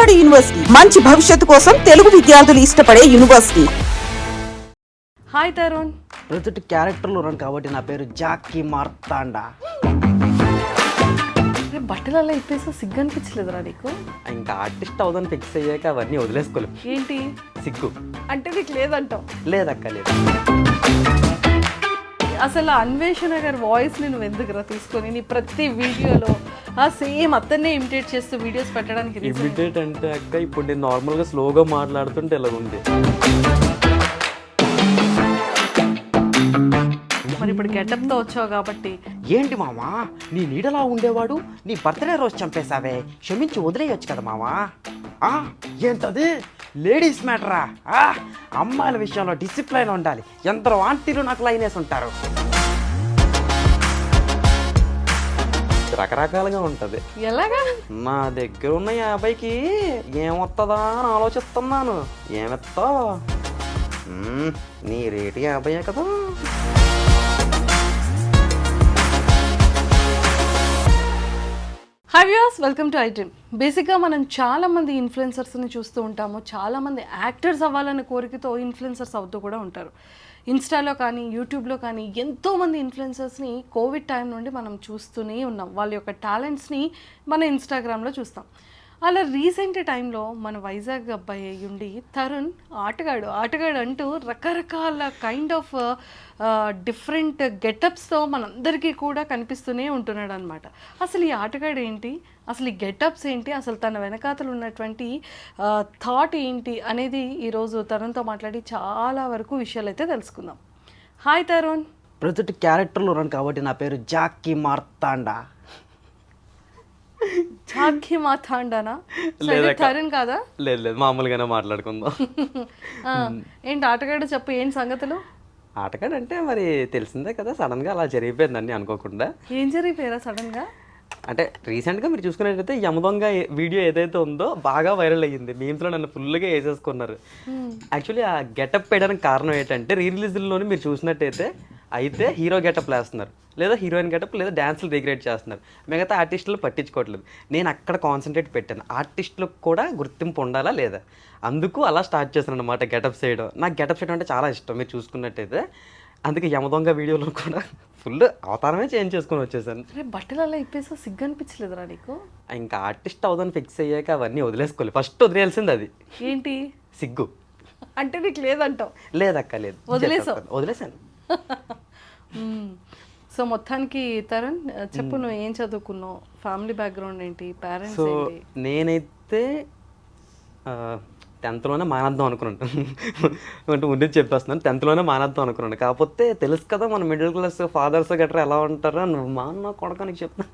Vijayawada university. మంచి భవిష్యత్తు కోసం తెలుగు విద్యార్థులు ఇష్టపడే యూనివర్సిటీ. హాయ్ తరుణ్. ప్రతి క్యారెక్టర్లు ఉన్నాను కాబట్టి నా పేరు జాకీ మార్తాండా. బట్టలలో ఇప్పేసి సిగ్గు అనిపించలేదురా నీకు? ఇంకా ఆర్టిస్ట్ అవుదని ఫిక్స్ అయ్యాక అవన్నీ వదిలేసుకోలేం. ఏంటి? సిగ్గు. అంటే నీకు లేదంటావు. లేదక్క లేదు. అసలు అన్వేషణ గారి వాయిస్ నువ్వు ఎందుకురా తీసుకొని నీ ప్రతి వీడియోలో ఆ సేమ్ అతన్నే ఇమిటేట్ చేస్తూ వీడియోస్ పెట్టడానికి? ఇమిటేట్ అంటే అక్క ఇప్పుడు నేను నార్మల్గా స్లోగా మాట్లాడుతుంటే ఇలా ఉంది మరి ఇప్పుడు getup తో వచ్చావు కాబట్టి. ఏంటి మామా? నీ నీడలా ఉండేవాడు? నీ బర్త్డే రోజు చంపేశావే. క్షమించి వదిలేయొచ్చు కదా మామా? ఆ, ఏంటది? లేడీస్ మ్యాటరా ఆ, అమ్మాయిల విషయంలో డిసిప్లైన్ ఉండాలి. ఎందరో ఆంటీలు నాకు లైనేసి ఉంటారు. రకరకాలుగా ఉంటుంది. ఎలాగా? నా దగ్గర ఉన్న యాభైకి ఏమొస్తుందా అని ఆలోచిస్తున్నాను. ఏమెత్తావు? మ్మ్, నీ రేటు యాభైయే కదా. Hi views welcome to item బేసిక్గా మనం చాలామంది ఇన్ఫ్లుయెన్సర్స్ని చూస్తూ ఉంటాము. చాలామంది యాక్టర్స్ అవ్వాలనే కోరికతో ఇన్ఫ్లుయెన్సర్స్ అవుతూ కూడా ఉంటారు. ఇన్స్టాలో కానీ యూట్యూబ్లో కానీ ఎంతో మంది ఇన్ఫ్లుయెన్సర్స్ని కోవిడ్ టైం నుండి మనం చూస్తూనే ఉన్నాం. వాళ్ళ యొక్క టాలెంట్స్ని మన ఇన్స్టాగ్రామ్లో చూస్తాం. అలా రీసెంట్ టైంలో మన వైజాగ్ అబ్బాయి ఉండి తరుణ్ ఆటగాడు ఆటగాడు అంటూ రకరకాల కైండ్ ఆఫ్ డిఫరెంట్ గెటప్స్తో మనందరికీ కూడా కనిపిస్తూనే ఉంటున్నాడు అనమాట అసలు ఈ ఆటగాడు ఏంటి? అసలు ఈ గెటప్స్ ఏంటి? అసలు తన వెనకాతలు ఉన్నటువంటి uh, థాట్ ఏంటి? అనేది ఈరోజు తరుణ్తో మాట్లాడి చాలా వరకు విషయాలు అయితే తెలుసుకుందాం. హాయ్ తరుణ్. ప్రతి క్యారెక్టర్లు ఉన్నాను కాబట్టి నా పేరు జాకీ మార్తాండా. చాకి ఇది తరుణ్ కాదా? లేదు లేదు మామూలుగానే మాట్లాడుకుందాం. ఏంటి ఆటగాడు చెప్పు ఏంటి సంగతులు? ఆటగాడు అంటే మరి తెలిసిందే కదా సడన్గా అలా జరిగిపోయిందని అనుకోకుండా. ఏం జరిగిపోయారా సడన్గా అంటే రీసెంట్గా మీరు చూసుకున్నట్టయితే యమదొంగ వీడియో ఏదైతే ఉందో బాగా వైరల్ అయ్యింది. మీమ్స్లో నన్ను ఫుల్గా వేసేసుకున్నారు. యాక్చువల్లీ ఆ గెటప్ వేయడానికి కారణం ఏంటంటే రీ రిలీజ్లోనే మీరు చూసినట్టయితే అయితే హీరో గెటప్ వేస్తున్నారు లేదా హీరోయిన్ గెటప్ లేదా డ్యాన్స్లు రిగ్రేట్ చేస్తున్నారు. మిగతా ఆర్టిస్టులు పట్టించుకోవట్లేదు. నేను అక్కడ కాన్సన్ట్రేట్ పెట్టాను. ఆర్టిస్టులకు కూడా గుర్తింపు ఉండాలా లేదా? అందుకు అలా స్టార్ట్ చేశాను అనమాట గెటప్స్ చేయడం. నాకు గెటప్స్ చేయడం అంటే చాలా ఇష్టం మీరు చూసుకున్నట్టయితే. అందుకే యమదొంగ వీడియోలో కూడా ఫుల్ అవతారమే చేంజ్ చేసుకొని వచ్చేసాను. రే బట్టలలో ఇప్పేసి సిగ్గు అనిపించలేదురా నీకు? ఇంకా ఆర్టిస్ట్ అవుదని ఫిక్స్ అయ్యాక అవన్నీ వదిలేసుకోలేదు ఫస్ట్ వదిలేయాల్సింది అది. ఏంటి? సిగ్గు. అంటే నీకు లేదంటావు. లేదక్క లేదు. వదిలేసాను. మ్మ్. సో మొత్తానికి తరుణ్ చెప్పు నువ్వు ఏం చదువుకున్నావు? ఫ్యామిలీ బ్యాక్గ్రౌండ్ ఏంటి? పేరెంట్స్ సో నేనైతే టెన్త్లోనే మానేద్దాం అనుకున్నాను. అంటే ముందే చెప్పేస్తున్నాను టెన్త్లోనే మానేద్దాం అనుకున్నాను. కాకపోతే తెలుసు కదా మన మిడిల్ క్లాస్ ఫాదర్స్ గట్రా ఎలా ఉంటారో నువ్వు మా అన్న కొడకనికి చెప్తా.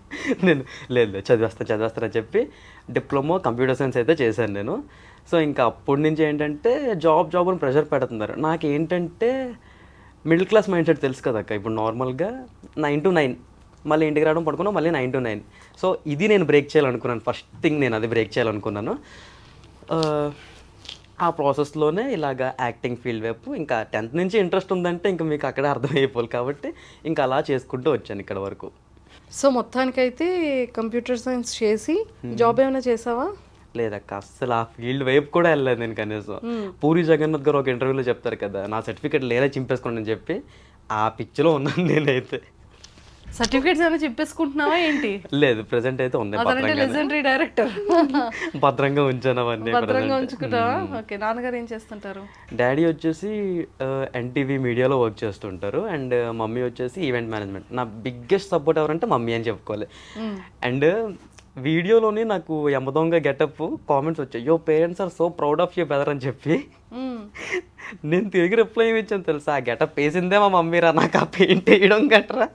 నేను లేదు లేదు చదివేస్తా చదివేస్తా అని చెప్పి డిప్లొమా కంప్యూటర్ సైన్స్ అయితే చేశాను నేను. సో ఇంకా అప్పటి నుంచి ఏంటంటే జాబ్ జాబ్ అని ప్రెషర్ పెడుతున్నారు. నాకు ఏంటంటే మిడిల్ క్లాస్ మైండ్ సెట్ తెలుసు కదా అక్క. ఇప్పుడు నార్మల్గా నైన్ టు నైన్. మళ్ళీ ఇంటికి రావడం పడుకున్నాం మళ్ళీ నైన్ టు నైన్. సో ఇది నేను బ్రేక్ చేయాలనుకున్నాను. ఫస్ట్ థింగ్ నేను అది బ్రేక్ చేయాలనుకున్నాను. ఆ, ఆ ప్రాసెస్లోనే ఇలాగ యాక్టింగ్ ఫీల్డ్ వైపు ఇంకా టెన్త్ నుంచి ఇంట్రెస్ట్ ఉందంటే ఇంకా మీకు అక్కడే అర్థమైపోవాలి కాబట్టి ఇంకా అలా చేసుకుంటూ వచ్చాను ఇక్కడ వరకు. సో మొత్తానికైతే కంప్యూటర్ సైన్స్ చేసి జాబ్ ఏమైనా చేసావా? లేదక్క అస్సలు ఆ ఫీల్డ్ వైపు కూడా వెళ్ళలేదు నేను కనీసం. పూరి జగన్నాథ్ గారు ఒక ఇంటర్వ్యూలో చెప్తారు కదా నా సర్టిఫికేట్ లేదే చింపేసుకోండి అని చెప్పి ఆ పిచ్చిలో ఉన్నాను నేనైతే. సర్టిఫికేట్స్ ఏమైనా చెప్పేసుకుంటున్నావా ఏంటి? లేదు ప్రెసెంట్ అయితే భద్రంగా లెజెండరీ డైరెక్టర్ భద్రంగా ఉంచాను అవన్నీ భద్రంగా ఉంచుకుంటావా? ఓకే నాన్నగారు ఏం చేస్తుంటారు? డాడీ వచ్చేసి ఎన్టీవీ మీడియాలో వర్క్ చేస్తుంటారు అండ్ మమ్మీ వచ్చేసి ఈవెంట్ మేనేజ్మెంట్ నా బిగ్గెస్ట్ సపోర్ట్ ఎవరంటే మమ్మీ అని చెప్పుకోవాలి. అండ్ వీడియోలోని నాకు యమదొంగ గెటప్ కామెంట్స్ వచ్చాయి. Yo parents are so proud of you brother అని చెప్పి. నేను తిరిగి రిప్లై ఇచ్చాను తెలుసా? ఆ గెటప్ వేసిందే మా మమ్మీ రా నాకు ఆ పెయింట్ వేయడం గట్రా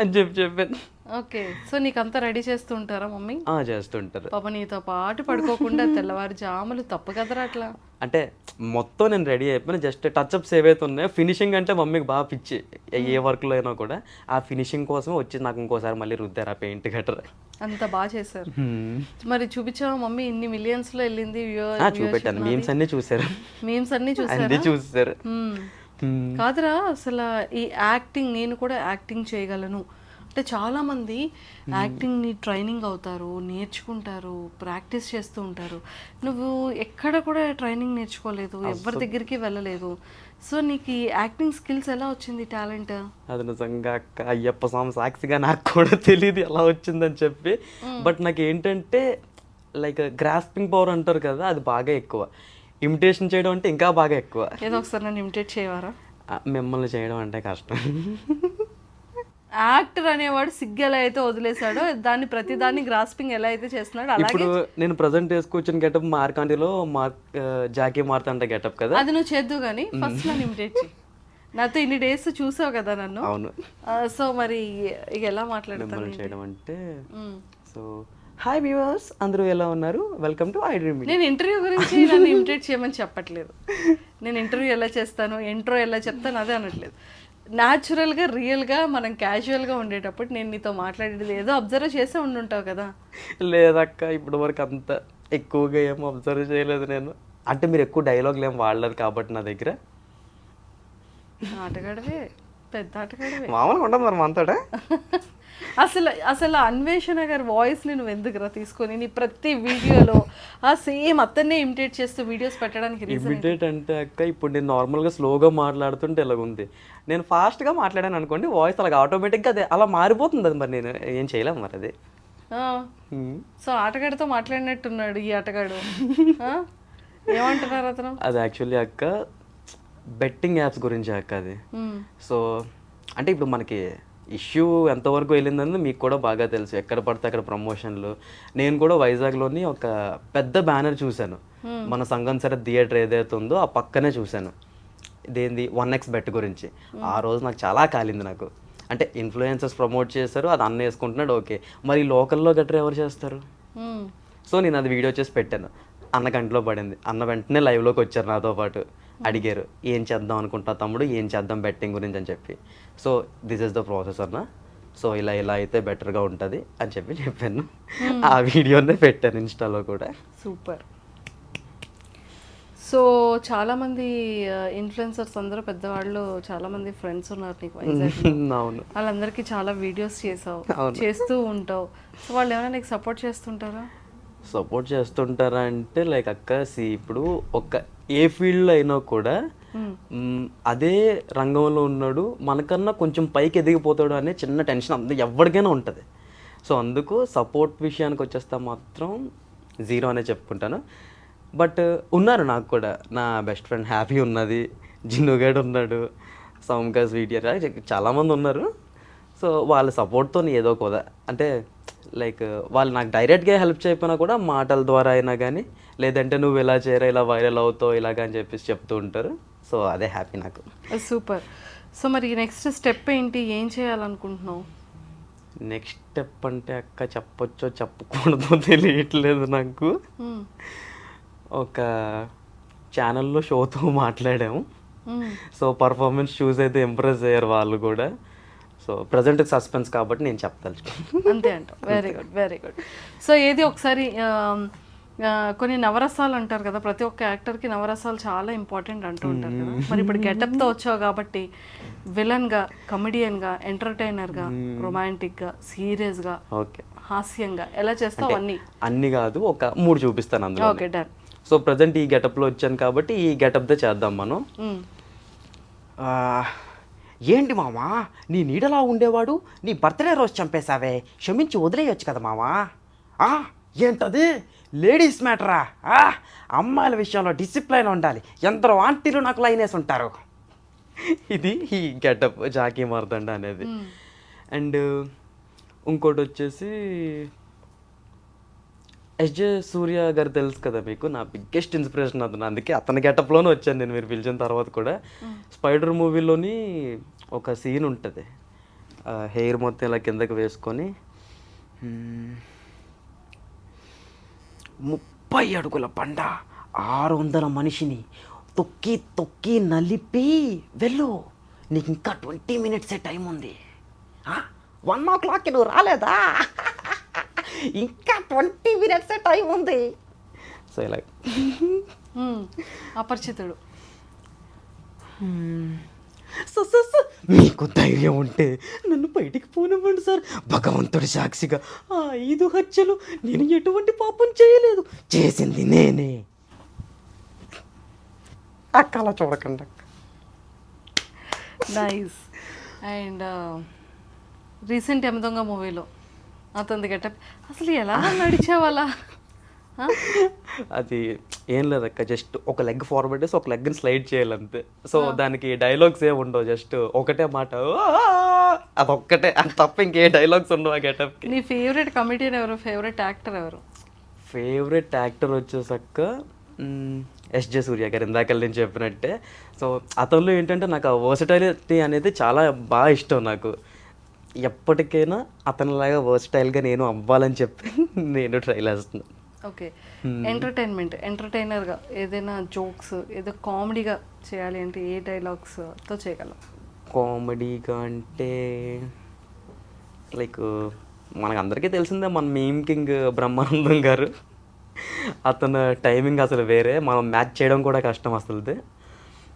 అని చెప్పి చెప్పాను. ఓకే. సో నీకంతా రెడీ చేస్తూ ఉంటారా మమ్మీ? ఆ, చేస్తుంటారు. పాప నీతో పాటు పడుకోకుండా తెల్లవారు జాములు తప్పు కదరా అట్లా. అంటే మొత్తం నేను రెడీ అయిపోయిన జస్ట్ టచ్అప్స్ ఏవైతే ఉన్నాయో ఫినిషింగ్ అంటే మమ్మీకి బాగా పిచ్చి. ఏ- ఏ వర్క్లో అయినా కూడా ఆ ఫినిషింగ్ కోసం వచ్చి నాకు ఇంకోసారి మళ్ళీ రుద్దారు ఆ పెయింట్ గట్రా అంత బాగా చేశారు. మరి చూపించావా మమ్మీ ఇన్ని మిలియన్స్లో వెళ్ళింది ఆ, చూపెట్టాను. మీమ్స్ అన్నీ చూసారు మీమ్స్ అన్ని అన్నీ చూసారా చూసారు మ్మ్. కాదురా అసలు ఈ యాక్టింగ్ నేను కూడా యాక్టింగ్ చేయగలను. అంటే చాలా మంది యాక్టింగ్ని ట్రైనింగ్ అవుతారు నేర్చుకుంటారు ప్రాక్టీస్ చేస్తూ ఉంటారు. నువ్వు ఎక్కడ కూడా ట్రైనింగ్ నేర్చుకోలేదు ఎవరి దగ్గరికి వెళ్ళలేదు. సో నీకు ఈ యాక్టింగ్ స్కిల్స్ ఎలా వచ్చింది టాలెంట్? అది నిజంగా అక్క అయ్యప్ప స్వామి సాక్షిగా నాకు కూడా తెలియదు ఎలా వచ్చిందని చెప్పి. బట్ నాకు ఏంటంటే లైక్ గ్రాస్పింగ్ పవర్ అంటారు కదా అది బాగా ఎక్కువ. ఇమిటేషన్ చేయడం అంటే ఇంకా బాగా ఎక్కువ. ఏదో ఒకసారి నన్ను ఇమిటేట్ చేయవారా? మిమ్మల్ని చేయడం అంటే కష్టం. యాక్టర్ అనేవాడు సిగ్గు ఎలా అయితే వదిలేశాడో దాన్ని ప్రతి దాన్ని గ్రాస్పింగ్ ఎలా అయితే చేస్తున్నాడో అలాగే ఇప్పుడు నేను ప్రజెంట్ వేసుకొచ్చిన గెటప్ మార్కాంటిలో మార్క్ ఆ, జాకీ మార్తాంట గెటప్ కదా. అది నువ్వు చేద్దు కానీ ఫస్ట్ నన్ను ఇమిటేట్ చేయి నాతో ఇన్ని డేస్ చూసావు కదా నన్ను. అవును. సో మరి ఇక ఎలా మాట్లాడతాను మిమ్మల్ని చేయడం అంటే. సో హాయ్ వ్యూవర్స్ అందరూ ఎలా ఉన్నారు? వెల్కమ్ టు ఐ డ్రీమ్ నేను ఇంటర్వ్యూ గురించి నన్ను ఇమిటేట్ చేయమని చెప్పట్లేదు. నేను ఇంటర్వ్యూ ఎలా చేస్తాను ఇంట్రో ఎలా చెప్తాను అదే అనట్లేదు. న్యాచురల్గా రియల్గా మనం క్యాజువల్గా ఉండేటప్పుడు నేను నీతో మాట్లాడేది ఏదో అబ్జర్వ్ చేసే ఉండుంటావు కదా. లేదక్క ఇప్పటి వరకు అంత ఎక్కువగా ఏం అబ్జర్వ్ చేయలేదు నేను. అంటే మీరు ఎక్కువ డైలాగులు ఏం వాడలేదు కాబట్టి నా దగ్గర. ఆటగాడవే పెద్ద ఆటగాడవే. మామూలుగా ఉండదు మరి మనతోట. అసలు అసలు అన్వేషణ గారి వాయిస్ని నువ్వు ఎందుకురా తీసుకొని నీ ప్రతి వీడియోలో ఆ సేమ్ అతన్నే ఇమిటేట్ చేస్తూ వీడియోస్ పెట్టడానికి ఇమిటేట్ అంటే అక్క ఇప్పుడు నేను నార్మల్గా స్లోగా మాట్లాడుతుంటే ఇలాగుంది నేను ఫాస్ట్గా మాట్లాడాను అనుకోండి వాయిస్ అలాగ ఆటోమేటిక్గా అదే అలా మారిపోతుంది అది మరి నేను ఏం చేయలేము మరి అది. సో ఆటగాడితో మాట్లాడినట్టున్నాడు ఈ ఆటగాడు? ఏమంటున్నారు అతను? అది యాక్చువల్లీ అక్క బెట్టింగ్ యాప్స్ గురించి అక్క అది. సో అంటే ఇప్పుడు మనకి ఇష్యూ ఎంతవరకు వెళ్ళిందని మీకు కూడా బాగా తెలుసు. ఎక్కడ పడితే అక్కడ ప్రమోషన్లు. నేను కూడా వైజాగ్లోని ఒక పెద్ద బ్యానర్ చూశాను. మన సంగం సరే థియేటర్ ఏదైతే ఉందో ఆ పక్కనే చూశాను. ఇదేంది? వన్ ఎక్స్ బెట్ గురించి. ఆ రోజు నాకు చాలా కాలింది నాకు. అంటే ఇన్ఫ్లుయెన్సర్స్ ప్రమోట్ చేస్తారు అది అన్న వేసుకుంటున్నాడు ఓకే. మరి లోకల్లో గట్రా ఎవరు చేస్తారు. సో నేను అది వీడియో చేసి పెట్టాను. అన్న కంట్లో పడింది. అన్న వెంటనే లైవ్లోకి వచ్చారు నాతో పాటు. అడిగారు ఏం చేద్దాం అనుకుంటా తమ్ముడు? ఏం చేద్దాం బెట్టింగ్ గురించి? అని చెప్పి. So this is the process అన్న సో ఇలా ఇలా అయితే బెటర్గా ఉంటుంది అని చెప్పి చెప్పాను. ఆ వీడియోనే పెట్టాను ఇన్స్టాలో కూడా. సూపర్. సో చాలా మంది ఇన్ఫ్లుయెన్సర్స్ అందరూ పెద్దవాళ్ళు చాలా మంది ఫ్రెండ్స్ ఉన్నారు నీకు అవును. వాళ్ళందరికీ చాలా వీడియోస్ చేసావు. చేస్తూ ఉంటావు. సో వాళ్ళు ఏమైనా నీకు సపోర్ట్ చేస్తుంటారా? సపోర్ట్ చేస్తుంటారా అంటే లైక్ అక్క సి ఇప్పుడు ఒక ఏ ఫీల్డ్లో అయినా కూడా అదే రంగంలో ఉన్నాడు. మనకన్నా కొంచెం పైకి ఎదిగిపోతాడు అనే చిన్న టెన్షన్ అంత ఎవరికైనా ఉంటుంది. సో అందుకు సపోర్ట్ విషయానికి వచ్చేస్తే మాత్రం జీరో అనే చెప్పుకుంటాను. బట్ ఉన్నారు నాకు కూడా. నా బెస్ట్ ఫ్రెండ్ హ్యాపీ ఉన్నది. జిన్నుగాడు ఉన్నాడు. సౌమ్కాస్ వీడియో చాలామంది ఉన్నారు. సో వాళ్ళ సపోర్ట్తో ఏదో ఒక అంటే లైక్ వాళ్ళు నాకు డైరెక్ట్గా హెల్ప్ చేయకపోయినా కూడా మాటల ద్వారా అయినా కానీ లేదంటే నువ్వు ఇలా చేయరా ఇలా వైరల్ అవుతావు ఇలాగ అని చెప్పేసి చెప్తూ ఉంటారు. సో అదే హ్యాపీ నాకు. సూపర్. సో మరి నెక్స్ట్ స్టెప్ ఏంటి? ఏం చేయాలనుకుంటున్నావు? నెక్స్ట్ స్టెప్ అంటే అక్క చెప్పొచ్చో చెప్పకూడదో తెలియట్లేదు నాకు. ఒక ఛానల్లో షోతో మాట్లాడాము. సో పర్ఫార్మెన్స్ చూస్ అయితే ఇంప్రెస్ అయ్యారు వాళ్ళు కూడా. సో ప్రజెంట్ సస్పెన్స్ కాబట్టి నేను చెప్పదలుచుకున్నాను అంతే అంట. Very good very good so ఏది ఒకసారి కొన్ని నవరసాలు అంటారు కదా ప్రతి ఒక్క యాక్టర్కి నవరసాలు చాలా ఇంపార్టెంట్ అంటూ ఉంటారు కదా. మరి ఇప్పుడు గెటప్తో వచ్చావు కాబట్టి విలన్గా కమెడియన్గా ఎంటర్టైనర్గా రొమాంటిక్గా సీరియస్గా ఓకే. హాస్యంగా ఎలా చేస్తావు అన్నీ అన్ని కాదు ఒక మూడు చూపిస్తాను అందులో ఓకే డన్. సో ప్రజెంట్ ఈ గెటప్లో వచ్చాను కాబట్టి ఈ గెటప్తో చేద్దాం మనం. ఏంటి మామా? నీ నీడలా ఉండేవాడు? నీ బర్త్డే రోజు చంపేశావే? క్షమించి వదిలేయొచ్చు కదా మామా? ఆ, ఏంటది? లేడీస్ మ్యాటరా? ఆ, అమ్మాయిల విషయంలో డిసిప్లైన్ ఉండాలి. ఎందరో ఆంటీలు నాకు లైన్ వేసి ఉంటారు. ఇది ఈ గెటప్ జాకీ మారుతండ అనేది. అండ్ ఇంకోటి వచ్చేసి ఎస్జే సూర్య గారు తెలుసు కదా మీకు? నా బిగ్గెస్ట్ ఇన్స్పిరేషన్ అతను. అందుకే అతని గెటప్లోనే వచ్చాను నేను మీరు పిలిచిన తర్వాత కూడా. స్పైడర్ మూవీలోని ఒక సీన్ ఉంటుంది. హెయిర్ మొత్తం ఇలా కిందకి వేసుకొని ముప్పై అడుగుల బండ ఆరు వందల మనిషిని తొక్కి తొక్కి నలిపి వెళ్ళు నీకు ఇంకా ట్వంటీ మినిట్సే టైం ఉంది వన్ ఓ క్లాక్కి నువ్వు రాలేదా? ఇంకా ట్వంటీ మినిట్సే టైం ఉంది. సో ఇలా అపరిచితుడు. మీకు ధైర్యం ఉంటే నన్ను బయటికి పోనివ్వండి సార్. భగవంతుడి సాక్షిగా ఆ ఐదు హత్యలు నేను ఎటువంటి పాపం చేయలేదు. చేసింది నేనే. అక్క అలా చూడకండి అక్క. నైస్ అండ్ రీసెంట్ ఎమదొంగ మూవీలో అతనిది గెటప్. అసలు ఎలా నడిచేవాళ్ళ అది ఏం లేదక్క జస్ట్ ఒక లెగ్ ఫార్వర్డ్ చేసి ఒక లెగ్ని స్లైడ్ చేయాలంతే సో దానికి డైలాగ్స్ ఏమి ఉండవు జస్ట్ ఒకటే మాట! అదొక్కటే అది తప్ప ఇంకే డైలాగ్స్ ఉండవు ఆ గెటప్కి నీ ఫేవరెట్ కమిడియన్ ఎవరు? ఫేవరెట్ యాక్టర్ ఎవరు? ఫేవరెట్ యాక్టర్ వచ్చేసక్క ఎస్ జే సూర్య గారు ఇందాక నేను చెప్పినట్టే. సో అతనిలో ఏంటంటే నాకు ఆ వర్సటైలిటీ అనేది చాలా బాగా ఇష్టం నాకు. ఎప్పటికైనా అతనిలాగా వర్సటైల్గా నేను అవ్వాలని చెప్పి నేను ట్రై చేస్తున్నాను ఓకే. ఎంటర్టైన్మెంట్ ఎంటర్టైనర్గా ఏదైనా జోక్స్ ఏదో కామెడీగా చేయాలి అంటే ఏ డైలాగ్స్తో చేయగలం? కామెడీగా అంటే లైక్ మనకు అందరికీ తెలిసిందే మన మీమ్ కింగ్ బ్రహ్మానందం గారు. అతను టైమింగ్ అసలు వేరే మనం మ్యాచ్ చేయడం కూడా కష్టం అసలుది.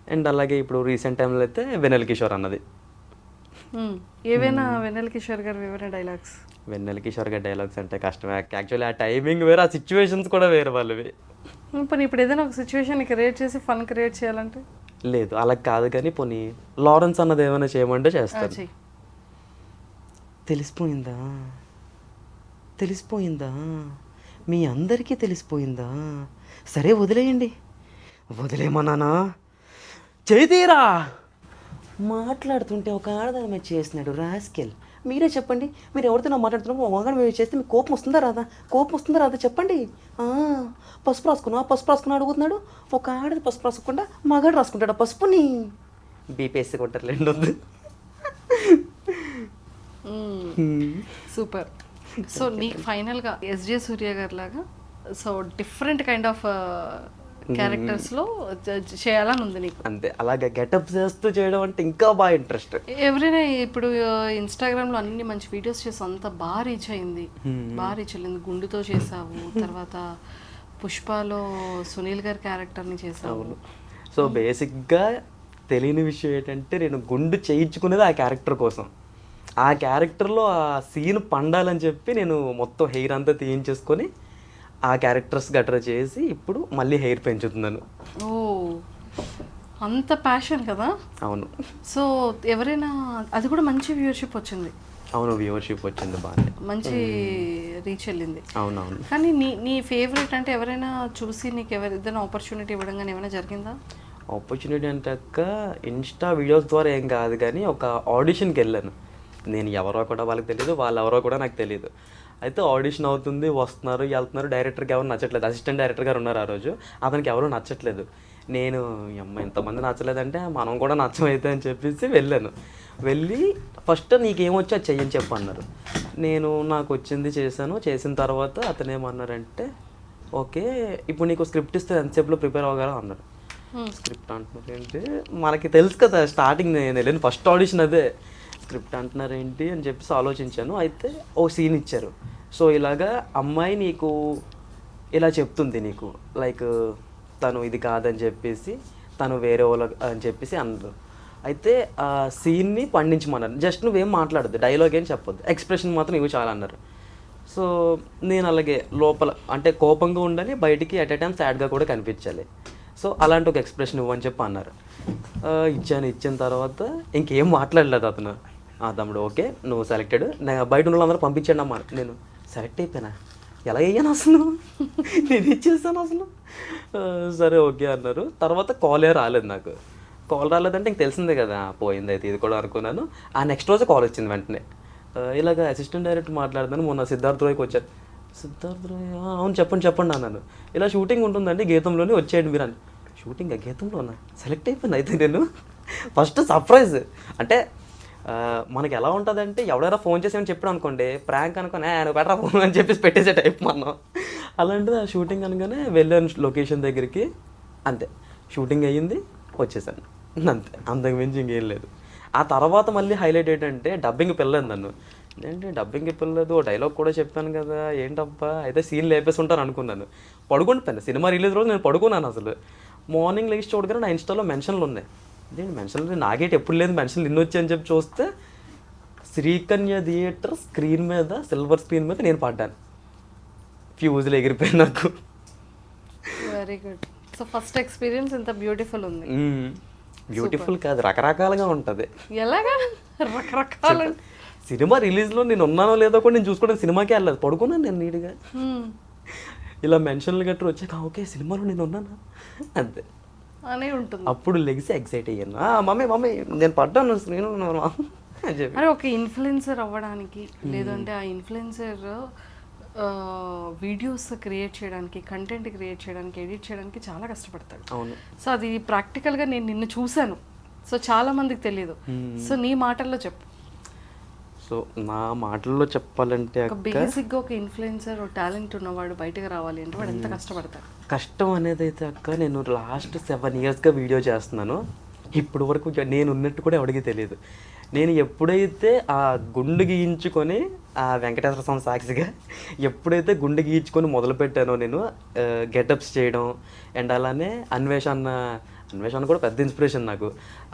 అండ్ అలాగే ఇప్పుడు రీసెంట్ టైంలో అయితే వెనెల్ కిషోర్ అన్నది. ఏవైనా వెన్నెల కిషోర్ గారు ఏవైనా డైలాగ్స్ వెన్నెల కిషోర్ గారి డైలాగ్స్ అంటే కష్టమే. యాక్చువల్లీ ఆ టైమింగ్ వేరే ఆ సిచ్యువేషన్స్ కూడా వేరే వాళ్ళవి. ఇప్పుడు ఇప్పుడు ఏదైనా ఒక సిచ్యువేషన్ క్రియేట్ చేసి ఫన్ క్రియేట్ చేయాలంటే? లేదు అలా కాదు కానీ పోనీ లారెన్స్ అన్నది ఏమైనా చేయమంటే చేస్తాను తెలిసిపోయిందా? తెలిసిపోయిందా? మీ అందరికీ తెలిసిపోయిందా? సరే వదిలేయండి. వదిలేమన్నానా చేతీరా మాట్లాడుతుంటే ఒక ఆడదాని మీద చేసినాడు రాస్కెల్. మీరే చెప్పండి. మీరు ఎవరితో నా మాట్లాడుతున్నారు మగాడు మీద చేస్తే మీకు కోపం వస్తుందా రాదా? కోపం వస్తుందా రాదా చెప్పండి. ఆ, పసుపు రాసుకున్నా పసుపు రాసుకున్నా అడుగుతున్నాడు. ఒక ఆడది పసుపు రాసుకుంటా మగాడు రాసుకుంటాడు పసుపుని. బీపీఎస్సీ కొట్టర్లేండి వద్దు. సూపర్. సో నీకు ఫైనల్గా ఎస్జే సూర్య గారి లాగా సో డిఫరెంట్ కైండ్ ఆఫ్ క్యారెక్టర్స్లో చేయాలని ఉంది నీకు. అంతే. అలాగే గెటప్ చేస్తూ చేయడం అంటే ఇంకా బాగా ఇంట్రెస్ట్. ఎవరైనా ఇప్పుడు ఇన్స్టాగ్రామ్లో అన్ని మంచి వీడియోస్ చేసి అంత బాగా రీచ్ అయింది. బాగా రీచ్ అయింది. గుండుతో చేసావు. తర్వాత పుష్పలో సునీల్ గారి క్యారెక్టర్ని చేసావు. సో బేసిక్గా తెలియని విషయం ఏంటంటే నేను గుండు చేయించుకునేది ఆ క్యారెక్టర్ కోసం. ఆ క్యారెక్టర్లో ఆ సీన్ పండాలని చెప్పి నేను మొత్తం హెయిర్ అంతా తీయించేసుకొని ఆ క్యారెక్టర్స్ గట్రా చేసి ఇప్పుడు మళ్ళీ హెయిర్ పెంచుతున్నాను. ఓ అంత ప్యాషన్ కదా? అవును. సో ఎవరైనా అది కూడా మంచి వ్యూవర్షిప్ వచ్చింది. అవును వ్యూవర్షిప్ వచ్చింది బాగానే మంచి రీచ్ వెళ్ళింది. అవునవును. కానీ నీ నీ ఫేవరెట్ అంటే ఎవరైనా చూసి నీకు ఎవరు ఏదైనా ఆపర్చునిటీ ఇవ్వడం కానీ ఏమైనా జరిగిందా? ఆపర్చునిటీ అంటే అక్క ఇన్స్టా వీడియోస్ ద్వారా ఏం కాదు కానీ ఒక ఆడిషన్కి వెళ్ళాను. నేను ఎవరో కూడా వాళ్ళకి తెలియదు వాళ్ళు ఎవరో కూడా నాకు తెలియదు అయితే ఆడిషన్ అవుతుంది వస్తున్నారు వెళ్తున్నారు. డైరెక్టర్కి ఎవరు నచ్చట్లేదు. అసిస్టెంట్ డైరెక్టర్ గారు ఉన్నారు ఆ రోజు. అతనికి ఎవరు నచ్చట్లేదు. నేను "ఈ అమ్మ ఇంతమంది నచ్చలేదంటే మనం కూడా నచ్చమైతే అని చెప్పేసి వెళ్ళాను. వెళ్ళి ఫస్ట్ నీకేమొచ్చో అది చెయ్యని చెప్పు అన్నారు. నేను నాకు వచ్చింది చేశాను. చేసిన తర్వాత అతను ఏమన్నారంటే ఓకే ఇప్పుడు నీకు స్క్రిప్ట్ ఇస్తే ఎంతసేపులో ప్రిపేర్ అవ్వగలరా అన్నారు. స్క్రిప్ట్ అంటున్నారు ఏంటి మనకి తెలుసు కదా స్టార్టింగ్ నేను వెళ్ళిన ఫస్ట్ ఆడిషన్ అదే. స్క్రిప్ట్ అంటున్నారు ఏంటి అని చెప్పేసి ఆలోచించాను. అయితే ఓ సీన్ ఇచ్చారు. సో ఇలాగా అమ్మాయి నీకు ఇలా చెప్తుంది నీకు. లైక్ తను ఇది కాదని చెప్పేసి తను వేరే వాళ్ళ అని చెప్పేసి అన్నారు. అయితే ఆ సీన్ని పండించమన్నారు. జస్ట్ నువ్వేం మాట్లాడద్దు డైలాగ్ ఏం చెప్పొద్దు. ఎక్స్ప్రెషన్ మాత్రం ఇవి చాలా అన్నారు. సో నేను అలాగే లోపల అంటే కోపంగా ఉండాలి బయటికి అట్ ఎ టైం సాడ్గా కూడా కనిపించాలి. సో అలాంటి ఒక ఎక్స్ప్రెషన్ ఇవ్వని చెప్పి అన్నారు. ఇచ్చాను. ఇచ్చిన తర్వాత ఇంకేం మాట్లాడలేదు అతను. తమ్ముడు ఓకే నువ్వు సెలెక్టెడ్ బయట ఉన్న వాళ్ళందరూ పంపించండి అమ్మా. నేను సెలెక్ట్ అయిపోయినా. ఎలా అయ్యాను అసలు? నేను ఇచ్చేసాను అసలు? సరే ఓకే అన్నారు. తర్వాత కాలే రాలేదు నాకు. కాల్ రాలేదంటే ఇంక తెలిసిందే కదా పోయింది అయితే ఇది కూడా అనుకున్నాను. ఆ నెక్స్ట్ రోజు కాల్ వచ్చింది వెంటనే. ఇలాగ అసిస్టెంట్ డైరెక్టర్ మాట్లాడుతాను మొన్న సిద్ధార్థ రాయ్కి వచ్చారు సిద్ధార్థ రాయ్ అవును చెప్పండి చెప్పండి అన్నాను. ఇలా షూటింగ్ ఉంటుందండి గీతంలోనే వచ్చేయండి మీరు అని. షూటింగ్ గీతంలోనా? సెలెక్ట్ అయిపోయింది అయితే నేను? ఫస్ట్ సర్ప్రైజ్ అంటే మనకి ఎలా ఉంటుందంటే ఎవడైనా ఫోన్ చేసి చెప్పాడు అనుకోండి ప్రాంక్ అనుకోని ఆయన పెట్టరా ఫోన్? అని చెప్పేసి పెట్టేసే టైప్ మనం. అలాంటిది ఆ షూటింగ్ అనగానే వెళ్ళాను లొకేషన్ దగ్గరికి అంతే. షూటింగ్ అయ్యింది వచ్చేసాను. అంతే. అంతకు మించి ఇంకేం లేదు. ఆ తర్వాత మళ్ళీ హైలైట్ ఏంటంటే డబ్బింగ్ పిల్లలేదు నన్ను. ఏంటి డబ్బింగ్ పిల్లలేదు డైలాగ్ కూడా చెప్పాను కదా ఏంటబ్బా? అయితే సీన్ లేపేసి ఉంటాను అనుకున్నాను. పడుకుంటాను సినిమా రిలీజ్ రోజు నేను పడుకున్నాను అసలు. మార్నింగ్ లేచి చూడగానే నా ఇన్స్టాలో మెన్షన్లు ఉన్నాయి. ఇదేంటి మెన్షన్లు నాకేటి ఎప్పుడు లేదు మెన్షన్లు ఇన్ని వచ్చాయని చెప్పి చూస్తే శ్రీకన్య థియేటర్ స్క్రీన్ మీద సిల్వర్ స్క్రీన్ మీద నేను పడ్డాను. ఫ్యూజులు ఎగిరిపోయి నాకు. Very good so first experience ఇంత బ్యూటిఫుల్ ఉంది. బ్యూటిఫుల్ కాదు రకరకాలుగా ఉంటుంది. ఎలాగా? రకరకాల. సినిమా రిలీజ్లో నేను ఉన్నానో లేదో కూడా నేను చూసుకోవడం సినిమాకే వెళ్ళలేదు. పడుకున్నాను నేను నీట్గా. ఇలా మెన్షన్లు గట్రా వచ్చాక ఓకే సినిమాలో నేను ఉన్నానా? అంతే. అనే ఉంటుంది. అప్పుడు లెగిసి ఎక్సైట్ అయ్యాను. "ఆ, మమ్మీ మమ్మీ నేను పడ్డాను స్క్రీన్ ఉన్నాను అని చెప్పి. అరే ఒక ఇన్ఫ్లుయెన్సర్ అవ్వడానికి లేదంటే ఆ ఇన్ఫ్లుయెన్సర్ వీడియోస్ క్రియేట్ చేయడానికి కంటెంట్ క్రియేట్ చేయడానికి ఎడిట్ చేయడానికి చాలా కష్టపడతాడు. అవును. సో అది ప్రాక్టికల్గా నేను నిన్ను చూశాను. సో చాలా మందికి తెలియదు సో నీ మాటల్లో చెప్పు. సో నా మాటల్లో చెప్పాలంటే బేసిక్గా ఒక ఇన్ఫ్లుయెన్సర్ టాలెంట్ ఉన్నవాడు బయటకు రావాలి అంటే వాడు ఎంత కష్టపడతాడు? కష్టం అనేది అయితే అక్క నేను లాస్ట్ సెవెన్ ఇయర్స్గా వీడియో చేస్తున్నాను. ఇప్పుడు వరకు నేను ఉన్నట్టు కూడా ఎవరికి తెలియదు నేను ఎప్పుడైతే ఆ గుండు గీయించుకొని ఆ వెంకటేశ్వర స్వామి సాక్షిగా ఎప్పుడైతే గుండు గీయించుకొని మొదలుపెట్టానో నేను గెటప్స్ చేయడం అండ్ అలానే అన్వేషణ అన్వేషణ కూడా పెద్ద ఇన్స్పిరేషన్ నాకు.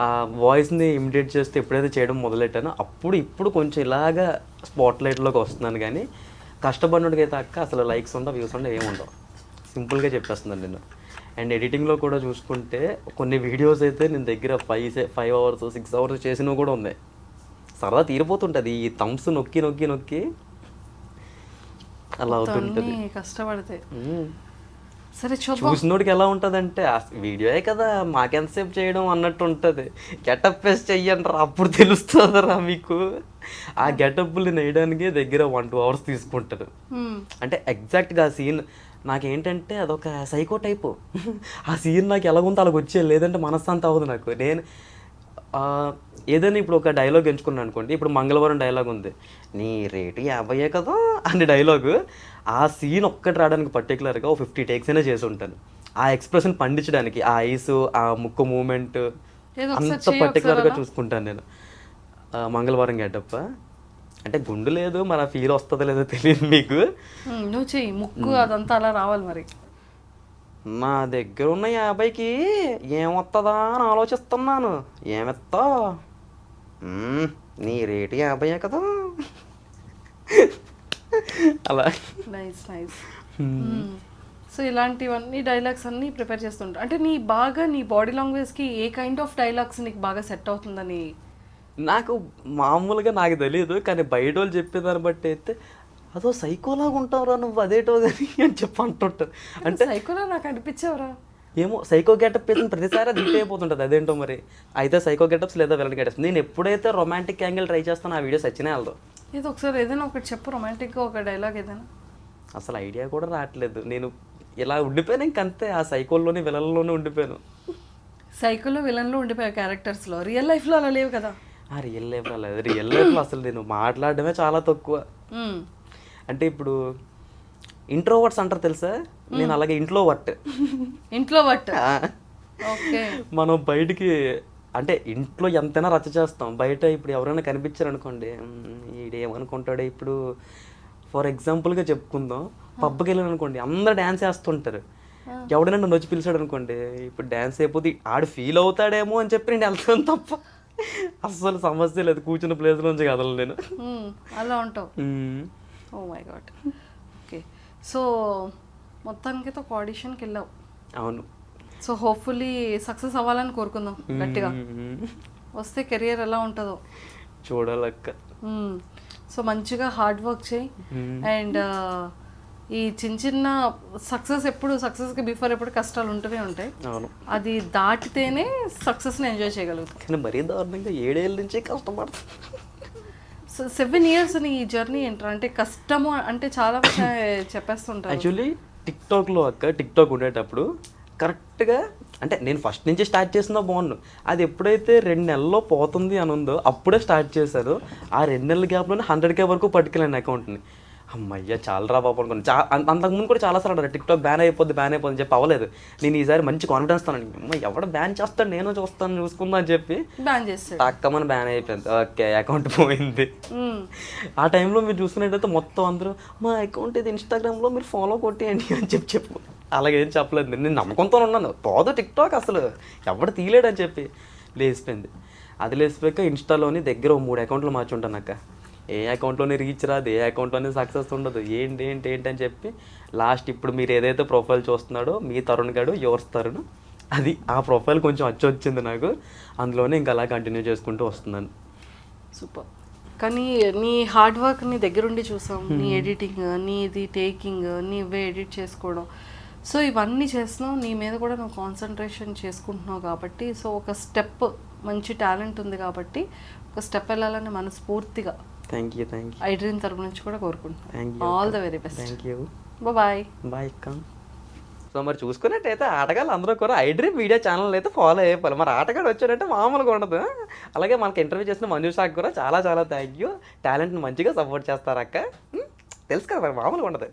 ఆ వాయిస్ని ఇమిటేట్ చేస్తే ఎప్పుడైతే చేయడం మొదలెట్టానో అప్పుడు ఇప్పుడు కొంచెం ఇలాగా స్పాట్ లైట్లోకి వస్తున్నాను కానీ కష్టపడినట్టుగా అయితే అక్క అసలు లైక్స్ ఉండవు వ్యూస్ ఉండవు ఏముండవు సింపుల్గా చెప్పేస్తున్నాను నేను. అండ్ ఎడిటింగ్లో కూడా చూసుకుంటే కొన్ని వీడియోస్ అయితే నేను దగ్గర five five hours six hours చేసినవి కూడా ఉన్నాయి. సరదా తీరిపోతుంటుంది. ఈ థమ్స్ నొక్కి నొక్కి నొక్కి అలా అవుతుంటుంది. కష్టపడితే. సరే చూసినోడికి ఎలా ఉంటుందంటే ఆ వీడియోయే కదా మాకెంతసేపు చేయడం అన్నట్టు ఉంటుంది. గెటప్ వేసి చెయ్యండి అప్పుడు తెలుస్తుందిరా మీకు. ఆ గెటప్ని వేయడానికి దగ్గర వన్ టూ అవర్స్ తీసుకుంటారు. Hmm. అంటే ఎగ్జాక్ట్గా ఆ సీన్ నాకేంటంటే అదొక సైకో టైపు. ఆ సీన్ నాకు ఎలాగుందో అలాగ వచ్చే లేదంటే మనశ్శాంతి అవ్వదు నాకు. నేను ఏదైనా ఇప్పుడు ఒక డైలాగ్ ఎంచుకున్నాను అనుకోండి ఇప్పుడు మంగళవారం డైలాగ్ ఉంది. నీ రేటు యాభైయే కదా అని డైలాగు ఆ సీన్ ఒక్కటి రావడానికి పర్టికులర్గా ఒక ఫిఫ్టీ టేక్స్ అయినా చేసి ఉంటాను. ఆ ఎక్స్ప్రెషన్ పండించడానికి ఆ ఐస్ ఆ ముక్కు మూమెంట్ అంత పర్టికులర్గా. చూసుకుంటాను నేను. మంగళవారం గెటప్ప. అంటే గుండు లేదు మన ఫీల్ వస్తుందో లేదో తెలియదు మీకు. నువ్వు చెయ్యి ముక్కు అదంతా అలా రావాలి మరి. నా దగ్గర ఉన్న యాభైకి ఏమొస్తుందా అని ఆలోచిస్తున్నాను. ఏమెత్తా? నీ రేటు యాభైయే కదా. అలా. నైస్ నైస్ సో ఇలాంటివన్నీ డైలాగ్స్ అన్నీ ప్రిపేర్ చేస్తుంటా. అంటే నీ బాగా నీ బాడీ లాంగ్వేజ్కి ఏ కైండ్ ఆఫ్ డైలాగ్స్ నీకు బాగా సెట్ అవుతుందని? నాకు మామూలుగా నాకు తెలియదు కానీ బయట వాళ్ళు చెప్పేదాన్ని బట్టి అయితే అదో సైకోలాగా ఉంటావురా నువ్వు అదేటో కానీ అని చెప్పి అంటుంటారు. అంటే సైకోలా నాకు అనిపించావురా. ఏమో సైకో గెటప్ వేసిన ప్రతిసారి అది హిట్ అయిపోతుంటుంది అదేంటో మరి. అయితే సైకో గెటప్స్ లేదా విలన్ గెటప్స్ నేను ఎప్పుడైతే రొమాంటిక్ యాంగిల్ ట్రై చేస్తానో ఆ వీడియోస్ వచ్చినా వెళ్దాం ఇది ఒకసారి ఏదైనా ఒకటి చెప్పు రొమాంటిక్గా ఒక డైలాగ్ ఏదైనా. అసలు ఐడియా కూడా రావట్లేదు. నేను ఇలా ఉండిపోయాను ఇంకంతే ఆ సైకోల్లోనే విలన్లోనే ఉండిపోయాను. సైకోలో విలన్లో ఉండిపోయే క్యారెక్టర్స్లో రియల్ లైఫ్లో అలా లేవు కదా. ఆ రియల్ లైఫ్లో లేదు. రియల్ లైఫ్లో అసలు నేను మాట్లాడడమే చాలా తక్కువ. అంటే ఇప్పుడు ఇంట్రోవర్ట్స్ అంటారు తెలుసా? నేను అలాగే ఇంట్లో వర్ట్ ఇంట్లో ఓకే. మనం బయటికి అంటే ఇంట్లో ఎంతైనా రచ్చ చేస్తాం. బయట ఇప్పుడు ఎవరైనా కనిపించారు అనుకోండి ఈడేమనుకుంటాడు ఇప్పుడు. ఫర్ ఎగ్జాంపుల్గా చెప్పుకుందాం. పబ్కి వెళ్ళాను అనుకోండి అందరు డ్యాన్స్ వేస్తుంటారు ఎవడైనా నన్ను వచ్చి పిలిచాడు అనుకోండి ఇప్పుడు డ్యాన్స్ అయిపోతే ఆడు ఫీల్ అవుతాడేమో అని చెప్పి నేను వెళ్తాను తప్ప అస్సలు సమస్య లేదు. కూర్చున్న ప్లేస్ నుంచి కదలను నేను. అలా ఉంటావు. Oh my god okay so మొత్తానికి ఒక ఆడిషన్కి వెళ్ళావు. అవును. సో హోప్ఫుల్లీ సక్సెస్ అవ్వాలని కోరుకుందాం గట్టిగా. వస్తే కెరియర్ ఎలా ఉంటుందో. చూడాలక్క. సో మంచిగా హార్డ్ వర్క్ చేయి. అండ్ ఈ చిన్న చిన్న సక్సెస్ ఎప్పుడు సక్సెస్కి బిఫోర్ ఎప్పుడు కష్టాలు ఉంటూనే ఉంటాయి. అవును. అది దాటితేనే సక్సెస్ని ఎంజాయ్ చేయగలుగుతాం. కానీ మరీ దారుణంగా ఏడేళ్ళ నుంచే కష్టపడతాను సో సెవెన్ ఇయర్స్ నీ జర్నీ ఏంట్రా? అంటే కష్టము అంటే చాలా చెప్పేస్తుంటారు. యాక్చువల్లీ టిక్టాక్లో అక్క టిక్టాక్ ఉండేటప్పుడు కరెక్ట్గా అంటే నేను ఫస్ట్ నుంచి స్టార్ట్ చేసినా బాగుండు. అది ఎప్పుడైతే రెండు నెలల్లో పోతుంది అని ఉందో అప్పుడే స్టార్ట్ చేశారు. ఆ రెండు నెలల గ్యాప్లోనే హండ్రెడ్ కే వరకు పట్టుకెళ్ళాను అకౌంట్ని అమ్మయ్య చాలా రా బాబు అనుకున్నాను. చా అంతకుముందు కూడా చాలా సార్లు అన్నారు టిక్టాక్ బ్యాన్ అయిపోద్ది బ్యాన్ అయిపోద్ది అని చెప్పి అవ్వలేదు. నేను ఈసారి మంచి కాన్ఫిడెన్స్ తాను అమ్మ ఎవడ బ్యాన్ చేస్తాడు? నేను చూస్తాను చూసుకుందా అని చెప్పి బ్యాన్ చేస్తాడు. టక్కమని బ్యాన్ అయిపోయింది. ఓకే అకౌంట్ పోయింది. ఆ టైంలో మీరు చూసుకున్నట్టయితే మొత్తం అందరూ మా అకౌంట్ ఇది ఇన్స్టాగ్రామ్లో మీరు ఫాలో కొట్టేయండి అని చెప్పి చెప్పు. అలాగేం చెప్పలేదు. నేను నమ్మకంతో ఉన్నాను. పోదు టిక్ టాక్ అసలు. ఎవడు తీయలేడని చెప్పి లేచిపోయింది. అది లేచిపోయాక ఇన్స్టాలోని దగ్గర మూడు అకౌంట్లు మార్చుంటాను అక్క. ఏ అకౌంట్లోనే రీచ్ రాదు ఏ అకౌంట్లోనే సక్సెస్ ఉండదు. ఏంటి ఏంటి ఏంటి అని చెప్పి లాస్ట్ ఇప్పుడు మీరు ఏదైతే ప్రొఫైల్ చూస్తున్నాడో మీ తరుణ్ గడు యువర్స్ తరుణ్ అది ఆ ప్రొఫైల్ కొంచెం అచ్చి వచ్చింది నాకు. అందులోనే ఇంకా అలా కంటిన్యూ చేసుకుంటూ వస్తున్నాను. సూపర్ కానీ నీ హార్డ్ వర్క్ నీ దగ్గరుండి చూసాం. నీ ఎడిటింగ్ నీది టేకింగ్ నీవే ఎడిట్ చేసుకోవడం. సో ఇవన్నీ చేస్తున్నావు. నీ మీద కూడా నువ్వు కాన్సన్ట్రేషన్ చేసుకుంటున్నావు కాబట్టి సో ఒక స్టెప్ మంచి టాలెంట్ ఉంది కాబట్టి ఒక స్టెప్ వెళ్ళాలని మనస్ఫూర్తిగా thank you thank you iDream తరపు నుంచి కూడా కోరుకుంటున్నాను all. The very best thank you bye bye అక్క. సో మరి చూసుకున్నట్టయితే ఆటగాళ్ళు అందరూ కూడా ఐడ్రీమ్ మీడియా ఛానల్ అయితే ఫాలో అయిపోవాలి. మరి ఆటగాడు వచ్చాడంటే మామూలుగా ఉండదు. అలాగే మనకి ఇంటర్వ్యూ చేసిన మంజు షాక్ కూడా చాలా చాలా థ్యాంక్ యూ టాలెంట్ని మంచిగా సపోర్ట్ చేస్తారు అక్క? తెలుసు కదా మరి మామూలుగా ఉండదు.